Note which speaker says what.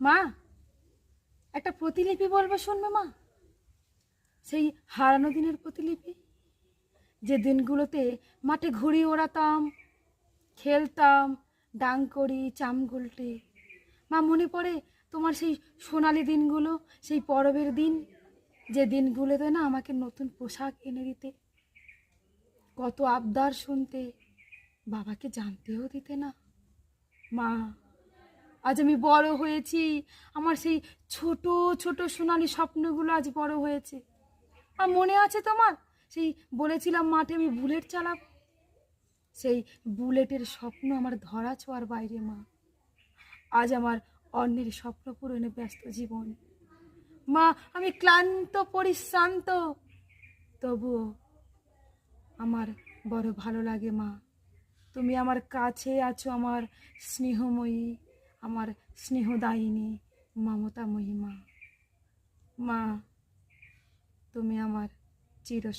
Speaker 1: মা, একটা প্রতিলিপি বলবে শুনবে মা? সেই হারানো দিনের প্রতিলিপি, যে দিনগুলোতে মাঠে ঘুড়ি ওড়াতাম, খেলতাম, ডাং করি চামগুলটি মা, মনে পড়ে তোমার সেই সোনালি দিনগুলো, সেই পরবের দিন, যে দিনগুলোতে না আমাকে নতুন পোশাক এনে দিতে। কত আবদার শুনতে, বাবাকে জানতেও দিতে না। মা আজ আমি বড় হয়েছি। আমার সেই ছোট ছোট সোনালি স্বপ্নগুলো আজ বড় হয়েছে। আর মনে আছে তোমার? সেই বলেছিলাম মাঠে আমি বুলেট চালাব। সেই বুলেটের স্বপ্ন আমার ধরা ছোঁয়ার বাইরে, মা। আজ আমার অন্যের স্বপ্ন পূরণে ব্যস্ত জীবন। মা, আমি ক্লান্ত, পরিশ্রান্ত। তবুও আমার বড় ভালো লাগে, মা। তুমি আমার কাছে আছো, আমার স্নেহময়ী। আমার স্নেহদায়িনী মমতা মহিমা। মা তুমি আমার চির